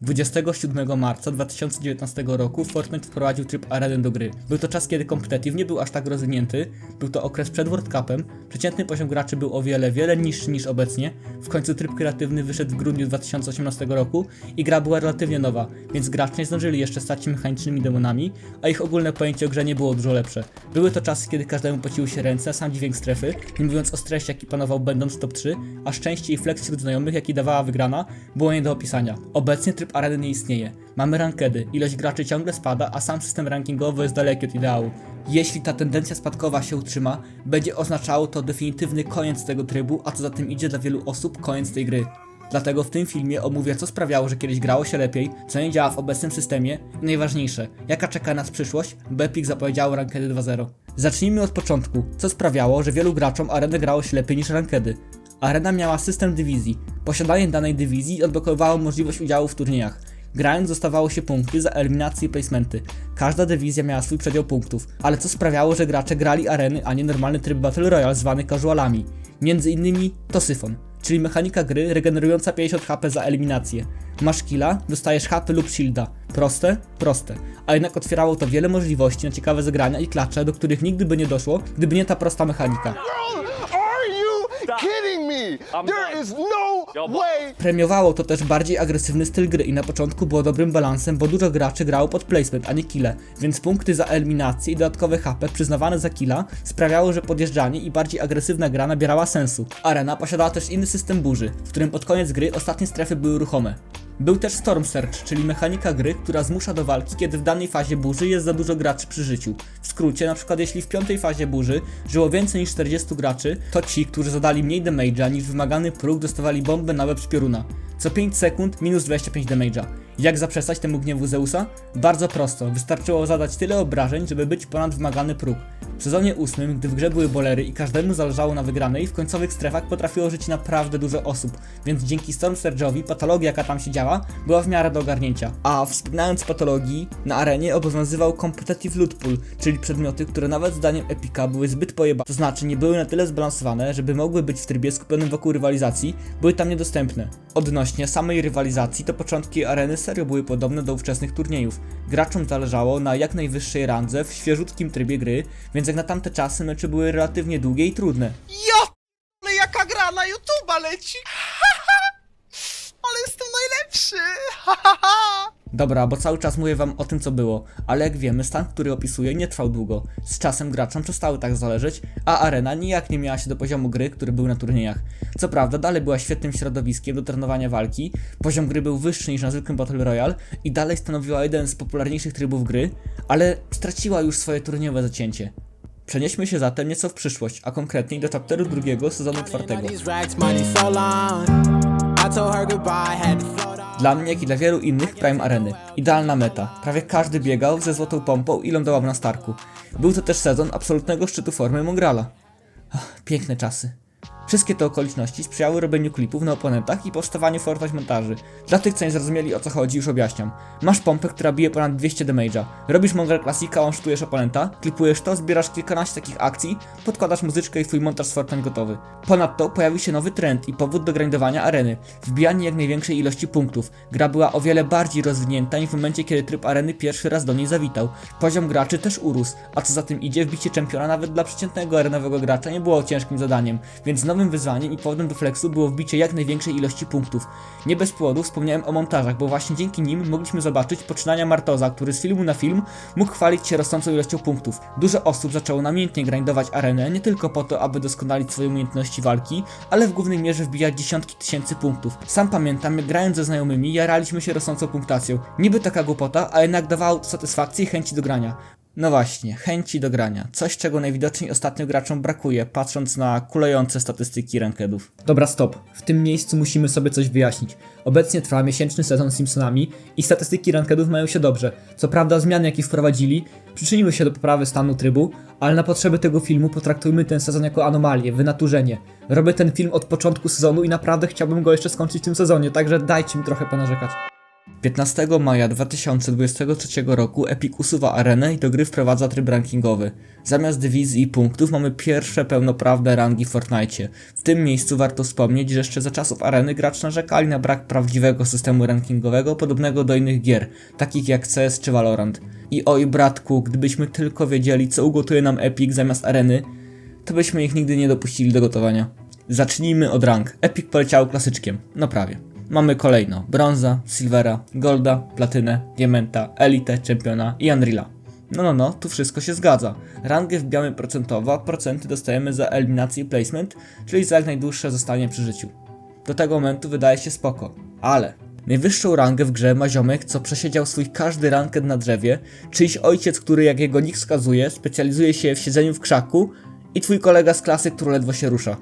27 marca 2019 roku Fortnite wprowadził tryb areny do gry. Był to czas, kiedy competitive nie był aż tak rozwinięty, był to okres przed World Cupem, przeciętny poziom graczy był o wiele, wiele niższy niż obecnie, w końcu tryb kreatywny wyszedł w grudniu 2018 roku i gra była relatywnie nowa, więc gracze nie zdążyli jeszcze stać się mechanicznymi demonami, a ich ogólne pojęcie o grze nie było dużo lepsze. Były to czasy, kiedy każdemu pociły się ręce, sam dźwięk strefy, nie mówiąc o stresie, jaki panował będąc top 3, a szczęście i flex wśród znajomych, jaki dawała wygrana, było nie do opisania. Obecnie tryb areny nie istnieje. Mamy rankedy, ilość graczy ciągle spada, a sam system rankingowy jest daleki od ideału. Jeśli ta tendencja spadkowa się utrzyma, będzie oznaczało to definitywny koniec tego trybu, a co za tym idzie dla wielu osób koniec tej gry. Dlatego w tym filmie omówię co sprawiało, że kiedyś grało się lepiej, co nie działa w obecnym systemie i najważniejsze, jaka czeka nas przyszłość, bo Epic zapowiedziało Rankedy 2.0. Zacznijmy od początku, co sprawiało, że wielu graczom arenę grało się lepiej niż Rankedy. Arena miała system dywizji. Posiadanie danej dywizji odblokowało możliwość udziału w turniejach. Grając dostawało się punkty za eliminacje i placementy. Każda dywizja miała swój przedział punktów, ale co sprawiało, że gracze grali areny, a nie normalny tryb Battle Royale zwany casualami. Między innymi to syfon, czyli mechanika gry regenerująca 50 HP za eliminację. Masz killa, dostajesz HP lub shielda. Proste? Proste. A jednak otwierało to wiele możliwości na ciekawe zagrania i klacze, do których nigdy by nie doszło, gdyby nie ta prosta mechanika. Are you kidding me? There is no way. Premiowało to też bardziej agresywny styl gry i na początku było dobrym balansem, bo dużo graczy grało pod placement, a nie kille, więc punkty za eliminację i dodatkowe HP przyznawane za killa sprawiało, że podjeżdżanie i bardziej agresywna gra nabierała sensu. Arena posiadała też inny system burzy, w którym pod koniec gry ostatnie strefy były ruchome. Był też Storm Surge, czyli mechanika gry, która zmusza do walki, kiedy w danej fazie burzy jest za dużo graczy przy życiu. W skrócie, na przykład jeśli w piątej fazie burzy żyło więcej niż 40 graczy, to ci, którzy zadali mniej damage'a niż wymagany próg, dostawali bombę na łeb z. Co 5 sekund minus 25 damage'a. Jak zaprzestać temu gniewu Zeusa? Bardzo prosto, wystarczyło zadać tyle obrażeń, żeby być ponad wymagany próg. W sezonie 8, gdy w grze były bolery i każdemu zależało na wygranej, w końcowych strefach potrafiło żyć naprawdę dużo osób, więc dzięki Storm Surge'owi patologia jaka tam się działa, była w miarę do ogarnięcia. A wspominając patologii, na arenie obowiązywał Competitive Loot Pool, czyli przedmioty, które nawet zdaniem Epika były zbyt pojeba, to znaczy nie były na tyle zbalansowane, żeby mogły być w trybie skupionym wokół rywalizacji, były tam niedostępne. Odnośnie samej rywalizacji, to początki areny serio były podobne do ówczesnych turniejów. Graczom zależało na jak najwyższej randze w świeżutkim trybie gry, więc jak na tamte czasy mecze były relatywnie długie i trudne. Ja ale jaka gra na YouTube'a leci! Ale jestem najlepszy! Dobra, bo cały czas mówię wam o tym co było, ale jak wiemy, stan, który opisuję nie trwał długo. Z czasem graczom przestały tak zależeć, a arena nijak nie miała się do poziomu gry, który był na turniejach. Co prawda, dalej była świetnym środowiskiem do trenowania walki, poziom gry był wyższy niż na zwykłym Battle Royale i dalej stanowiła jeden z popularniejszych trybów gry, ale straciła już swoje turniejowe zacięcie. Przenieśmy się zatem nieco w przyszłość, a konkretniej do chapteru drugiego sezonu czwartego. Dla mnie, jak i dla wielu innych, Prime Areny. Idealna meta. Prawie każdy biegał ze złotą pompą i lądował na Starku. Był to też sezon absolutnego szczytu formy Mongrala. Ach, piękne czasy. Wszystkie te okoliczności sprzyjały robieniu klipów na oponentach i powstawaniu Fortnite montaży. Dla tych, co nie zrozumieli o co chodzi, już objaśniam. Masz pompę, która bije ponad 200 damage'a. Robisz Mongrel Classica, one oponenta, klipujesz to, zbierasz kilkanaście takich akcji, podkładasz muzyczkę i twój montaż z Fortnite gotowy. Ponadto pojawił się nowy trend i powód do grindowania areny. Wbijanie jak największej ilości punktów. Gra była o wiele bardziej rozwinięta niż w momencie, kiedy tryb areny pierwszy raz do niej zawitał. Poziom graczy też urósł, a co za tym idzie, wbicie czempiona nawet dla przeciętnego arenowego gracza nie było ciężkim zadaniem, więc nowym wyzwaniem i powodem do flexu było wbicie jak największej ilości punktów. Nie bez powodu wspomniałem o montażach, bo właśnie dzięki nim mogliśmy zobaczyć poczynania Martoza, który z filmu na film mógł chwalić się rosnącą ilością punktów. Dużo osób zaczęło namiętnie grindować arenę, nie tylko po to, aby doskonalić swoje umiejętności walki, ale w głównej mierze wbijać dziesiątki tysięcy punktów. Sam pamiętam, jak grając ze znajomymi, jaraliśmy się rosnącą punktacją. Niby taka głupota, a jednak dawało satysfakcję i chęci do grania. No właśnie, chęci do grania. Coś, czego najwidoczniej ostatnio graczom brakuje, patrząc na kulejące statystyki rankedów. Dobra, stop. W tym miejscu musimy sobie coś wyjaśnić. Obecnie trwa miesięczny sezon z Simpsonami i statystyki rankedów mają się dobrze. Co prawda zmiany, jakie wprowadzili, przyczyniły się do poprawy stanu trybu, ale na potrzeby tego filmu potraktujmy ten sezon jako anomalię, wynaturzenie. Robię ten film od początku sezonu i naprawdę chciałbym go jeszcze skończyć w tym sezonie, także dajcie mi trochę ponarzekać. 15 maja 2023 roku Epic usuwa arenę i do gry wprowadza tryb rankingowy. Zamiast dywizji i punktów mamy pierwsze pełnoprawne rangi w Fortnite. W tym miejscu warto wspomnieć, że jeszcze za czasów areny gracze narzekali na brak prawdziwego systemu rankingowego podobnego do innych gier, takich jak CS czy Valorant. I oj bratku, gdybyśmy tylko wiedzieli co ugotuje nam Epic zamiast areny, to byśmy ich nigdy nie dopuścili do gotowania. Zacznijmy od rank. Epic poleciał klasyczkiem. No prawie. Mamy kolejno brąza, silvera, golda, platynę, diamenta, elite, czempiona i unreala. No no no, tu wszystko się zgadza. Rangę wbijamy procentowo, a procenty dostajemy za eliminację i placement, czyli za jak najdłuższe zostanie przy życiu. Do tego momentu wydaje się spoko, ale najwyższą rangę w grze ma ziomek, co przesiedział swój każdy ranket na drzewie, czyjś ojciec, który jak jego nick wskazuje, specjalizuje się w siedzeniu w krzaku i twój kolega z klasy, który ledwo się rusza.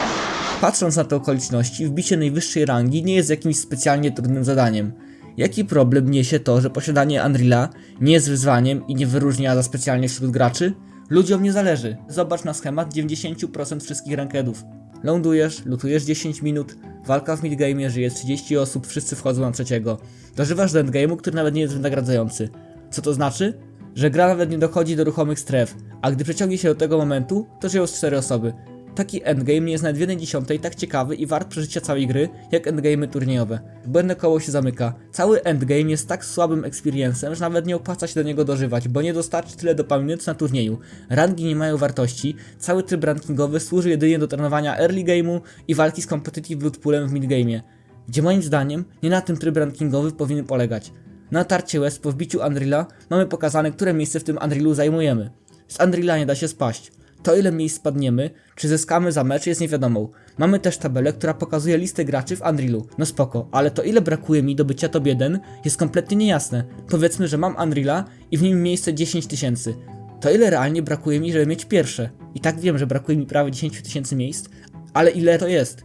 Patrząc na te okoliczności, wbicie najwyższej rangi nie jest jakimś specjalnie trudnym zadaniem. Jaki problem niesie to, że posiadanie Unreala nie jest wyzwaniem i nie wyróżnia za specjalnie wśród graczy? Ludziom nie zależy. Zobacz na schemat 90% wszystkich rankedów. Lądujesz, lutujesz 10 minut, walka w midgame, żyje 30 osób, wszyscy wchodzą na trzeciego. Dożywasz do endgame'u, który nawet nie jest wynagradzający. Co to znaczy? Że gra nawet nie dochodzi do ruchomych stref, a gdy przeciągnie się do tego momentu, to żyją z 4 osoby. Taki endgame nie jest nawet w 1 dziesiątej tak ciekawy i wart przeżycia całej gry, jak endgame'y turniejowe. Błędne koło się zamyka. Cały endgame jest tak słabym experiencem, że nawet nie opłaca się do niego dożywać, bo nie dostarczy tyle dopaminy co na turnieju. Rangi nie mają wartości, cały tryb rankingowy służy jedynie do trenowania early game'u i walki z competitive blood poolem w midgame'ie. Gdzie moim zdaniem nie na tym tryb rankingowy powinien polegać. Na tarcie łez po wbiciu Unreala mamy pokazane, które miejsce w tym Unrealu zajmujemy. Z Unreala nie da się spaść. To ile miejsc spadniemy, czy zyskamy za mecz jest niewiadomą. Mamy też tabelę, która pokazuje listę graczy w Unrealu. No spoko, ale to ile brakuje mi do bycia top 1 jest kompletnie niejasne. Powiedzmy, że mam Unreala i w nim miejsce 10 tysięcy. To ile realnie brakuje mi, żeby mieć pierwsze? I tak wiem, że brakuje mi prawie 10 tysięcy miejsc, ale ile to jest?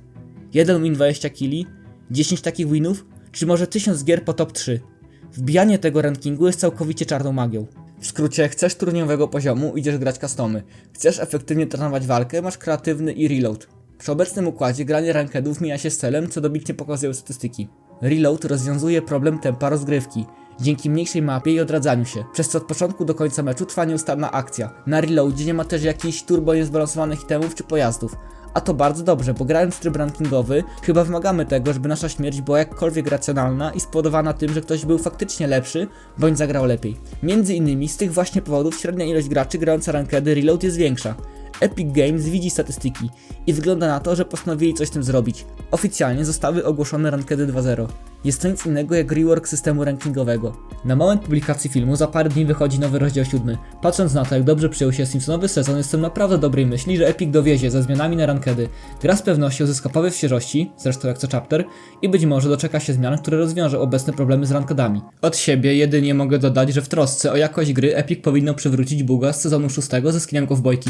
Jeden win 20 killi? 10 takich winów? Czy może 1000 gier po top 3? Wbijanie tego rankingu jest całkowicie czarną magią. W skrócie, chcesz turniejowego poziomu, idziesz grać customy. Chcesz efektywnie trenować walkę, masz kreatywny i reload. Przy obecnym układzie granie rankedów mija się z celem, co dobitnie pokazują statystyki. Reload rozwiązuje problem tempa rozgrywki. Dzięki mniejszej mapie i odradzaniu się, przez co od początku do końca meczu trwa nieustanna akcja. Na reloadzie nie ma też jakichś turbo niezbalansowanych itemów czy pojazdów. A to bardzo dobrze, bo grając w tryb rankingowy, chyba wymagamy tego, żeby nasza śmierć była jakkolwiek racjonalna i spowodowana tym, że ktoś był faktycznie lepszy, bądź zagrał lepiej. Między innymi z tych właśnie powodów średnia ilość graczy grająca rankedy reload jest większa. Epic Games widzi statystyki i wygląda na to, że postanowili coś z tym zrobić. Oficjalnie zostały ogłoszone rankedy 2.0. Jest to nic innego jak rework systemu rankingowego. Na moment publikacji filmu za parę dni wychodzi nowy rozdział 7. Patrząc na to, jak dobrze przyjął się Simpsonowy sezon, jestem naprawdę dobrej myśli, że Epic dowiezie ze zmianami na rankedy. Gra z pewnością zyska poływ świeżości, zresztą jak co chapter, i być może doczeka się zmian, które rozwiążą obecne problemy z rankedami. Od siebie jedynie mogę dodać, że w trosce o jakość gry Epic powinno przywrócić buga z sezonu 6 ze skinem Cowboyki.